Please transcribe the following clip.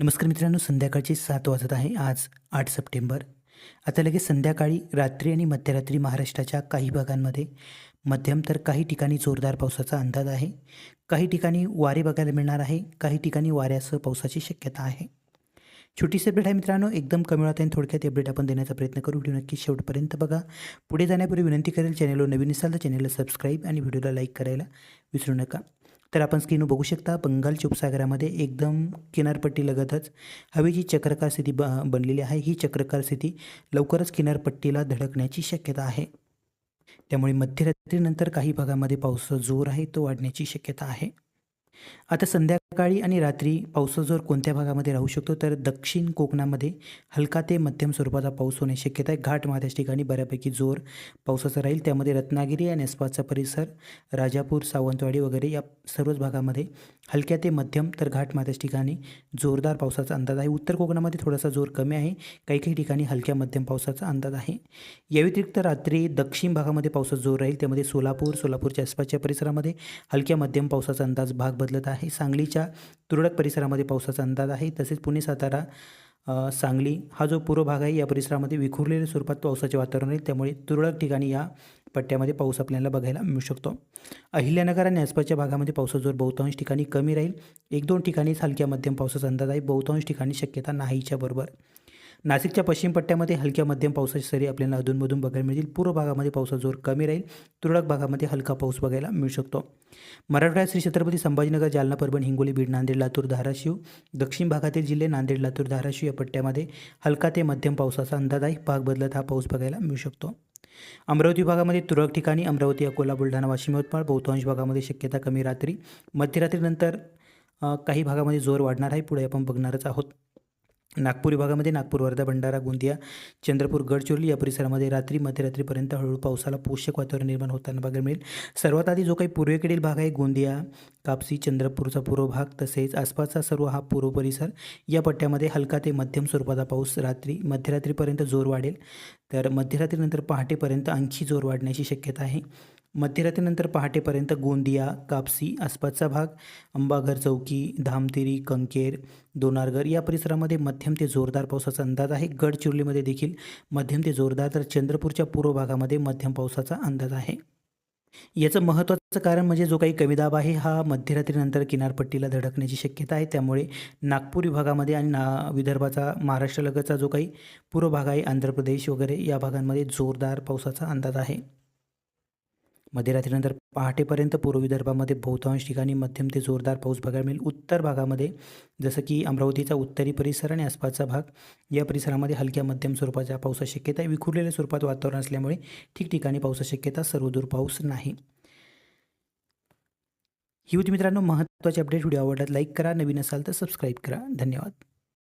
नमस्कार मित्रांनो संध्याकाळचे सात वाजत आहे. आज आठ सप्टेंबर. आता लगेच संध्याकाळी रात्री आणि मध्यरात्री महाराष्ट्राच्या काही भागांमध्ये मध्यम तर काही ठिकाणी जोरदार पावसाचा अंदाज आहे. काही ठिकाणी वारे बघायला मिळणार आहे. काही ठिकाणी वाऱ्यासह पावसाची शक्यता आहे. छोटीशी अपडेट आहे मित्रांनो एकदम कमी वेळात आणि थोडक्यात अपडेट आपण देण्याचा प्रयत्न करू. व्हिडिओ नक्की शेवटपर्यंत बघा. पुढे जाण्यापूर्वी विनंती करेल चॅनलवर नवीन असाल तर चॅनलला सबस्क्राईब आणि व्हिडिओला लाईक करायला विसरू नका. तर आपण स्क्रीनवर बघू शकता बंगालच्या उपसागरामध्ये एकदम किनारपट्टीलगतच हवेची चक्रकार स्थिती ब बनलेली आहे. ही चक्रकार स्थिती लवकरच किनारपट्टीला धडकण्याची शक्यता आहे. त्यामुळे मध्यरात्रीनंतर काही भागामध्ये पावसाचा जोर आहे तो वाढण्याची शक्यता आहे. आता सकाळी आणि रात्री पावसाचा जोर कोणत्या भागामध्ये राहू शकतो? तर दक्षिण कोकणामध्ये हलका ते मध्यम स्वरूपाचा पाऊस होण्याची शक्यता आहे. घाट महादेश ठिकाणी बऱ्यापैकी जोर पावसाचा राहील. त्यामध्ये रत्नागिरी आणि आसपासचा परिसर राजापूर सावंतवाडी वगैरे या सर्वच भागामध्ये हलक्या ते मध्यम तर घाट महाराज ठिकाणी जोरदार पावसाचा अंदाज आहे. उत्तर कोकणामध्ये थोडासा जोर कमी आहे. काही काही ठिकाणी हलक्या मध्यम पावसाचा अंदाज आहे. या व्यतिरिक्त रात्री दक्षिण भागामध्ये पावसाचा जोर राहील. त्यामध्ये सोलापूर सोलापूरच्या आसपासच्या परिसरामध्ये हलक्या मध्यम पावसाचा अंदाज भाग बदलत आहे. सांगलीच्या तुरळक परिसरामध्ये पावसाचा अंदाज आहे. तसेच पुणे सातारा सांगली हा जो पूर्व भाग आहे या परिसरामध्ये विखुरलेल्या स्वरूपात पावसाचे वातावरण आहे. त्यामुळे तुरळक ठिकाणी या पट्ट्यामध्ये पाऊस आपल्याला बघायला मिळू शकतो. अहिल्यानगर आणि आसपासच्या भागामध्ये पावसाचा जोर बहुतांश ठिकाणी कमी राहील. एक दोन ठिकाणीच हलक्या मध्यम पावसाचा अंदाज आहे. बहुतांश ठिकाणी शक्यता नाहीच्या बरोबर. नाशिकच्या पश्चिम पट्ट्यामध्ये हलक्या मध्यम पावसाची सरी आपल्याला अधूनमधून बघायला मिळतील. पूर्व भागामध्ये पावसाचा जोर कमी राहील. तुरळक भागामध्ये हलका पाऊस बघायला मिळू शकतो. मराठवाड्यात श्री छत्रपती संभाजीनगर जालना परभणी हिंगोली बीड नांदेड लातूर धाराशिव दक्षिण भागातील जिल्हे नांदेड लातूर धाराशिव या पट्ट्यामध्ये हलका ते मध्यम पावसाचा अंदाज आहे भाग बदलत हा पाऊस बघायला मिळू शकतो. अमरावती भागामध्ये तुरळक ठिकाणी अमरावती अकोला बुलढाणा वाशिम यवतमाळ बहुतांश भागामध्ये शक्यता कमी रात्री. मध्यरात्रीनंतर काही भागामध्ये जोर वाढणार आहे. पुढे आपण बघणारच आहोत. नागपूर विभागामध्ये नागपूर वर्धा भंडारा गोंदिया चंद्रपूर गडचिरोली या परिसरामध्ये रात्री मध्यरात्रीपर्यंत हळूहळू पावसाला पोषक वातावरण निर्माण होताना बघायला मिळेल. सर्वात आधी जो काही पूर्वेकडील भाग आहे गोंदिया कापसी चंद्रपूरचा पूर्व भाग तसेच आसपासचा सर्व हा पूर्व परिसर या पट्ट्यामध्ये हलका ते मध्यम स्वरूपाचा पाऊस रात्री मध्यरात्रीपर्यंत जोर वाढेल. तर मध्यरात्रीनंतर पहाटेपर्यंत आणखी जोर वाढण्याची शक्यता आहे. मध्यरात्रीनंतर पहाटेपर्यंत गोंदिया कापसी आसपासचा भाग अंबाघर चौकी धामतिरी कंकेर दोनारगर या परिसरामध्ये मध्यम ते जोरदार पावसाचा अंदाज आहे. गडचिरोलीमध्ये देखील मध्यम ते जोरदार तर चंद्रपूरच्या पूर्व भागामध्ये मध्यम पावसाचा अंदाज आहे. याचं महत्त्वाचं कारण म्हणजे जो काही कमी दाब आहे हा मध्यरात्रीनंतर किनारपट्टीला धडकण्याची शक्यता आहे. त्यामुळे नागपूर विभागामध्ये आणि ना विदर्भाचा महाराष्ट्रालगतचा जो काही पूर्व भाग आहे आंध्र प्रदेश वगैरे या भागांमध्ये जोरदार पावसाचा अंदाज आहे. मध्यरात्रीनंतर पहाटेपर्यंत पूर्व विदर्भामध्ये बहुतांश ठिकाणी मध्यम ते जोरदार पाऊस बघायला मिळेल. उत्तर भागामध्ये जसं की अमरावतीचा उत्तरी परिसर आणि आसपासचा भाग या परिसरामध्ये हलक्या मध्यम स्वरूपाच्या पावसाची शक्यता आहे. विखुरलेल्या स्वरूपात वातावरण असल्यामुळे ठिकठिकाणी पावसाची शक्यता सर्वदूर पाऊस नाही. ही होती मित्रांनो महत्त्वाचे अपडेट व्हिडिओ आवडल्यास लाईक करा. नवीन असाल तर सबस्क्राईब करा. धन्यवाद.